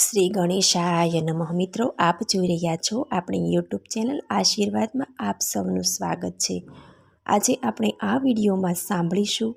શ્રી ગણેશાય નમઃ. મિત્રો, આપ જોઈ રહ્યા છો આપણી યુટ્યુબ ચેનલ આશીર્વાદમાં આપ સૌનું સ્વાગત છે. આજે આપણે આ વિડીયોમાં સાંભળીશું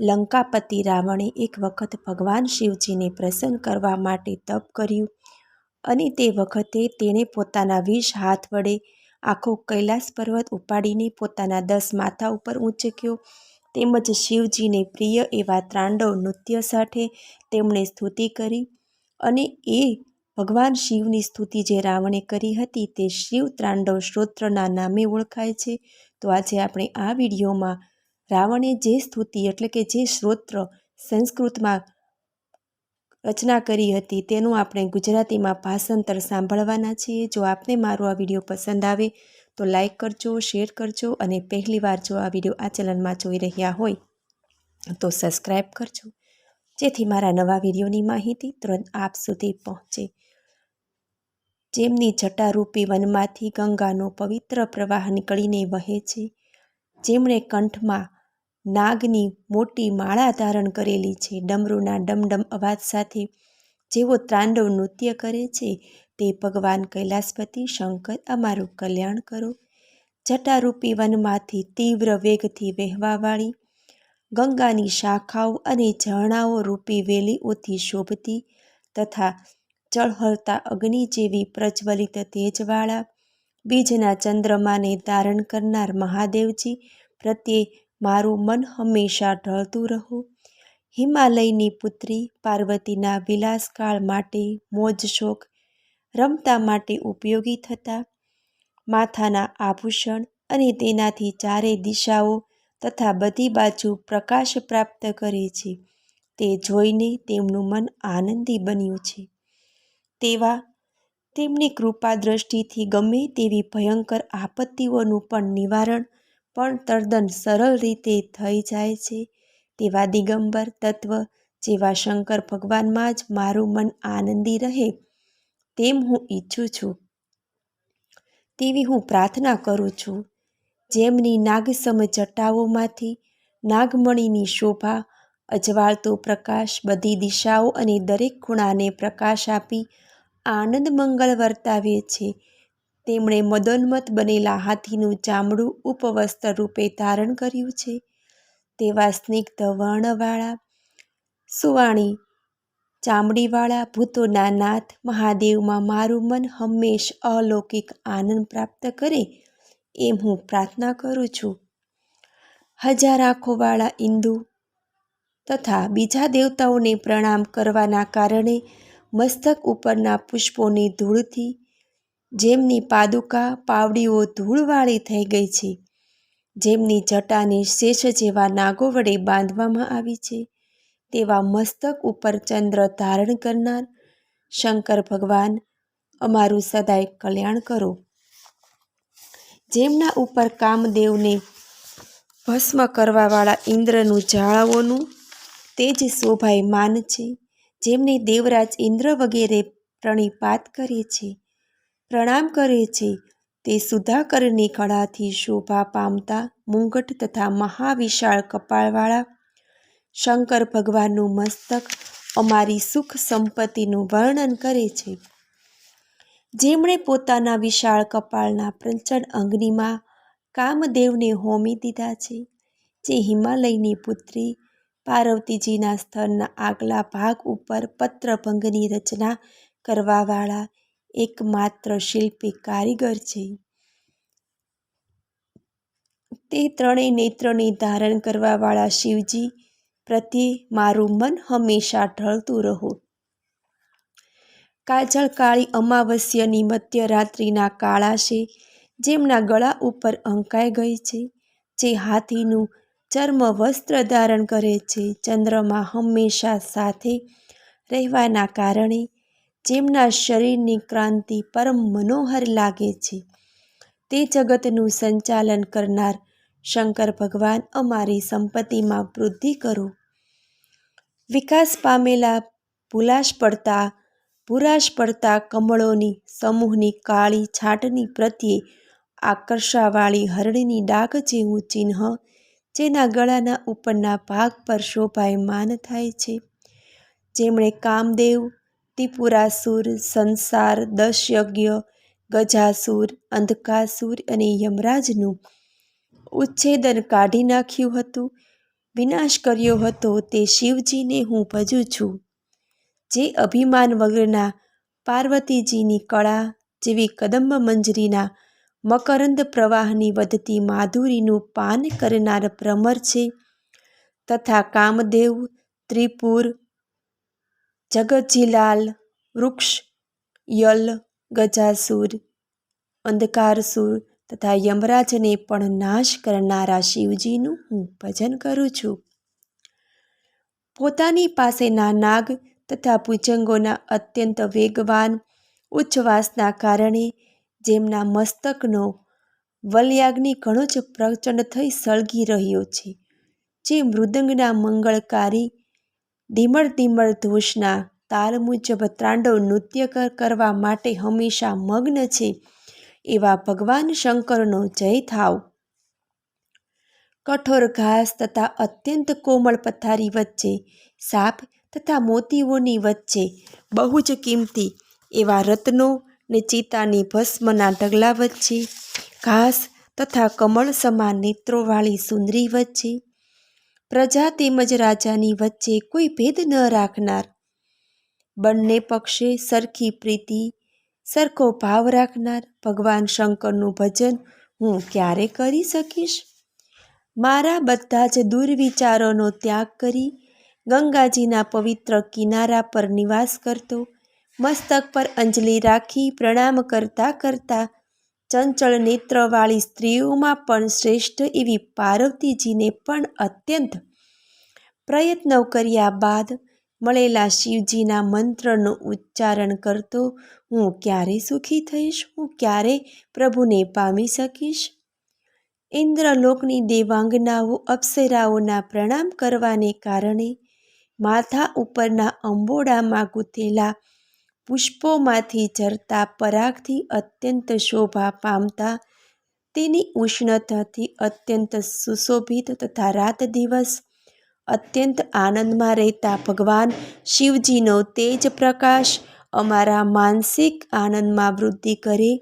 લંકાપતિ રાવણે એક વખત ભગવાન શિવજીને પ્રસન્ન કરવા માટે તપ કર્યું અને તે વખતે તેણે પોતાના વીસ હાથ વડે આખો કૈલાસ પર્વત ઉપાડીને પોતાના દસ માથા ઉપર ઊંચક્યો. તેમજ શિવજીને પ્રિય એવા ત્રાંડવ નૃત્ય સાથે તેમણે સ્તુતિ કરી. અને એ ભગવાન શિવની સ્તુતિ જે રાવણે કરી હતી તે શિવ ત્રાંડવ સ્ત્રોત્રના નામે ઓળખાય છે. તો આજે આપણે આ વિડીયોમાં રાવણે જે સ્તુતિ એટલે કે જે સ્ત્રોત્ર સંસ્કૃતમાં રચના કરી હતી તેનું આપણે ગુજરાતીમાં ભાષાંતર સાંભળવાના છીએ. જો આપને મારો આ વીડિયો પસંદ આવે તો લાઈક કરજો, શેર કરજો અને પહેલીવાર જો આ વીડિયો આ ચેનલમાં જોઈ રહ્યા હોય તો સબસ્ક્રાઈબ કરજો. જેથી મારા નવા વિડીયોની માહિતી તુરંત આપ સુધી પહોંચે. જેમની જટારૂપી વનમાંથી ગંગાનો પવિત્ર પ્રવાહ નીકળીને વહે છે, જેમણે કંઠમાં નાગની મોટી માળા ધારણ કરેલી છે, ડમરૂના ડમડમ અવાજ સાથે જેવો ત્રાંડવ નૃત્ય કરે છે, તે ભગવાન કૈલાસપતિ શંકર અમારું કલ્યાણ કરો. જટારૂપી વનમાંથી તીવ્ર વેગથી વહેવાવાળી ગંગાની શાખાઓ અને ઝરણાઓ રૂપી વેલીઓથી શોભતી તથા ચળહળતા અગ્નિ જેવી પ્રજ્વલિત તેજવાળા બીજના ચંદ્રમાને ધારણ કરનાર મહાદેવજી પ્રત્યે મારું મન હંમેશા ઢળતું રહો. હિમાલયની પુત્રી પાર્વતીના વિલાસકાળ માટે મોજ શોખ રમતા માટે ઉપયોગી થતા, માથાના આભૂષણ અને તેનાથી ચારે દિશાઓ તથા બધી બાજુ પ્રકાશ પ્રાપ્ત કરે છે. તે જોઈને તેમનું મન આનંદી બન્યું છે. તેવા તેમની કૃપા દ્રષ્ટિથી ગમે તેવી ભયંકર આપત્તિઓનું પણ નિવારણ પણ તદ્દન સરળ રીતે થઈ જાય છે. તેવા દિગંબર તત્વ જેવા શંકર ભગવાનમાં જ મારું મન આનંદી રહે તેમ હું ઈચ્છું છું. તેવી હું પ્રાર્થના કરું છું. જેમની નાગસમ જટાઓમાંથી નાગમણીની શોભા, અજવાળતો પ્રકાશ, બધી દિશાઓ અને દરેક ખૂણાને પ્રકાશ આપી આનંદ મંગળ વર્તાવે છે. તેમણે મદોન્મત બનેલા હાથીનું ચામડું ઉપવસ્ત્ર રૂપે ધારણ કર્યું છે. તેવા સ્નિગ્ધ વર્ણવાળા, સુવાણી ચામડીવાળા ભૂતોના નાથ મહાદેવમાં મારું મન હંમેશ અલૌકિક આનંદ પ્રાપ્ત કરે એમ હું પ્રાર્થના કરું છું. હજાર આંખોવાળા ઇન્દુ તથા બીજા દેવતાઓને પ્રણામ કરવાના કારણે મસ્તક ઉપરના પુષ્પોની ધૂળથી જેમની પાદુકા પાવડીઓ ધૂળવાળી થઈ ગઈ છે, જેમની જટાને શેષ જેવા નાગો વડે બાંધવામાં આવી છે, તેવા મસ્તક ઉપર ચંદ્ર ધારણ કરનાર શંકર ભગવાન, અમારું સદાય કલ્યાણ કરો. જેમના ઉપર કામદેવને ભસ્મ કરવાવાળા ઇન્દ્રનું જ્વાળાઓનું તેજ શોભાયમાન છે, જેમને દેવરાજ ઇન્દ્ર વગેરે પ્રણિપાત કરે છે, પ્રણામ કરે છે, તે સુધાકરની કળાથી શોભા પામતા મુંગટ તથા મહાવિશાળ કપાળવાળા શંકર ભગવાનનું મસ્તક અમારી સુખ સંપત્તિનું વર્ણન કરે છે. જેમણે પોતાના વિશાળ કપાળના પ્રચંડ અગ્નિમાં કામદેવને હોમી દીધા છે, જે હિમાલયની પુત્રી પાર્વતીજીના સ્થળના આગલા ભાગ ઉપર પત્રભંગની રચના કરવાવાળા એકમાત્ર શિલ્પી કારીગર છે. તે ત્રણેય નેત્રને ધારણ કરવાવાળા શિવજી પ્રત્યે મારું મન હંમેશા ઢળતું રહો કાજળ કાળી અમાવસ્યની મધ્યરાત્રિના કાળાશે જેમના ગળા ઉપર અંકાઈ ગઈ છે, જે હાથીનું ચર્મ વસ્ત્ર ધારણ કરે છે, ચંદ્રમાં હંમેશા સાથે રહેવાના કારણે જેમના શરીરની ક્રાંતિ પરમ મનોહર લાગે છે. તે જગતનું સંચાલન કરનાર શંકર ભગવાન અમારી સંપત્તિમાં વૃદ્ધિ કરો. વિકાસ પામેલા ભૂલાશ પડતા ભૂરાશ પડતા કમળોની, સમૂહની કાળી છાટની પ્રત્યે આકર્ષાવાળી હરણની ડાક જેવું ચિહ્ન, જેના ગળાના ઉપરના ભાગ પર શોભાયમાન થાય છે. જેમણે કામદેવ, ત્રિપુરાસુર, સંસાર, દશયજ્ઞ, ગજાસુર, અંધકાસુર અને યમરાજનું ઉચ્છેદન કાઢી નાખ્યું હતું. વિનાશ કર્યો હતો તે શિવજીને હું ભજું છું. જે અભિમાન વગરના પાર્વતીજીની કળા જેવી કદંબ મંજરીના મકરંદ પ્રવાહની વધતી માધુરીનું પાન કરનાર ભ્રમર છે તથા કામદેવ, ત્રિપુર જગજીલાલ વૃક્ષ, યલ, ગજાસુર, અંધકારસુર તથા યમરાજને પણ નાશ કરનારા શિવજીનું હું ભજન કરું છું. પોતાની પાસેના નાગ તથા ભુજંગોના અત્યંત વેગવાન ઉચ્છવાસના કારણે જેમના મસ્તકનો વલયાગ્નિ ઘણો જ પ્રચંડ થઈ સળગી રહ્યો છે, જે મૃદંગના મંગળકારી ધીમળ ધીમળ ધોષના તાલ મુજબ ત્રાંડવ નૃત્ય કરવા માટે હંમેશા મગ્ન છે એવા ભગવાન શંકરનો જય થાવ. કઠોર ઘાસ તથા અત્યંત કોમળ પથારી વચ્ચે સાપ તથા મોતીઓની વચ્ચે બહુ જ કિંમતી એવા રત્નો ને ચિતાની ભસ્મના ઢગલા વચ્ચે, ઘાસ તથા કમળ સમાન નેત્રોવાળી સુંદરી વચ્ચે, પ્રજા તેમજ રાજાની વચ્ચે કોઈ ભેદ ન રાખનાર. બંને પક્ષે સરખી પ્રીતિ, સરખો ભાવ રાખનાર. ભગવાન શંકરનું ભજન હું ક્યારે કરી શકીશ? મારા બધા જ દુર્વિચારોનો ત્યાગ કરી ગંગાજીના પવિત્ર કિનારા પર નિવાસ કરતો, મસ્તક પર અંજલિ રાખી પ્રણામ કરતા કરતા, ચંચળ નેત્રવાળી સ્ત્રીઓમાં પણ શ્રેષ્ઠ એવી પાર્વતીજીને પણ અત્યંત પ્રયત્નો કર્યા બાદ મળેલા શિવજીના મંત્રનું ઉચ્ચારણ કરતો, હું ક્યારે સુખી થઈશ? હું ક્યારે પ્રભુને પામી શકીશ? ઇન્દ્રલોકની દેવાંગનાઓ અપ્સરાઓના પ્રણામ કરવાને કારણે માથા ઉપરના અંબોડામાં ગૂંથેલા પુષ્પોમાંથી ઝરતા પરાગથી અત્યંત શોભા પામતા, તેની ઉષ્ણતાથી અત્યંત સુશોભિત તથા રાત દિવસ અત્યંત આનંદમાં રહેતા ભગવાન શિવજીનો તેજ પ્રકાશ અમારા માનસિક આનંદમાં વૃદ્ધિ કરે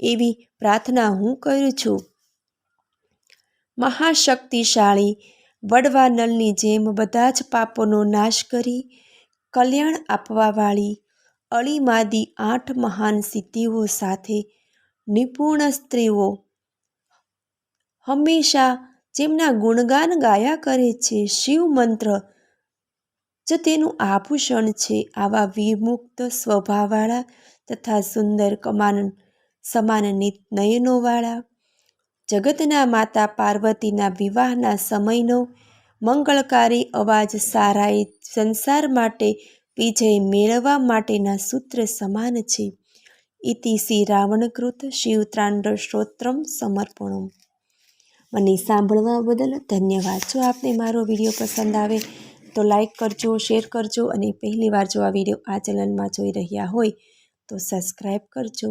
એવી પ્રાર્થના હું કરું છું. મહાશક્તિશાળી વડવાનલની જેમ બધા જ પાપોનો નાશ કરી, કલ્યાણ આપવાવાળી અળીમાદી આઠ મહાન સિદ્ધિઓ સાથે નિપુણ સ્ત્રીઓ હંમેશા જેમના ગુણગાન ગાયા કરે છે શિવ મંત્ર જ તેનું આભૂષણ છે, આવા વિમુક્ત સ્વભાવવાળા તથા સુંદર કમાન સમાન નયનોવાળા જગતના માતા પાર્વતીના વિવાહના સમયનો મંગળકારી અવાજ સારાએ સંસાર માટે વિજય મેળવવા માટેના સૂત્ર સમાન છે. ઇતિ શ્રી રાવણકૃત શિવત્રાંડ શ્રોત્રમ સમર્પણમ. મને સાંભળવા બદલ ધન્યવાદ. જો આપને મારો વીડિયો પસંદ આવે તો લાઈક કરજો, શેર કરજો અને પહેલીવાર જો આ વીડિયો આ ચેનલમાં જોઈ રહ્યા હોય તો સબસ્ક્રાઈબ કરજો.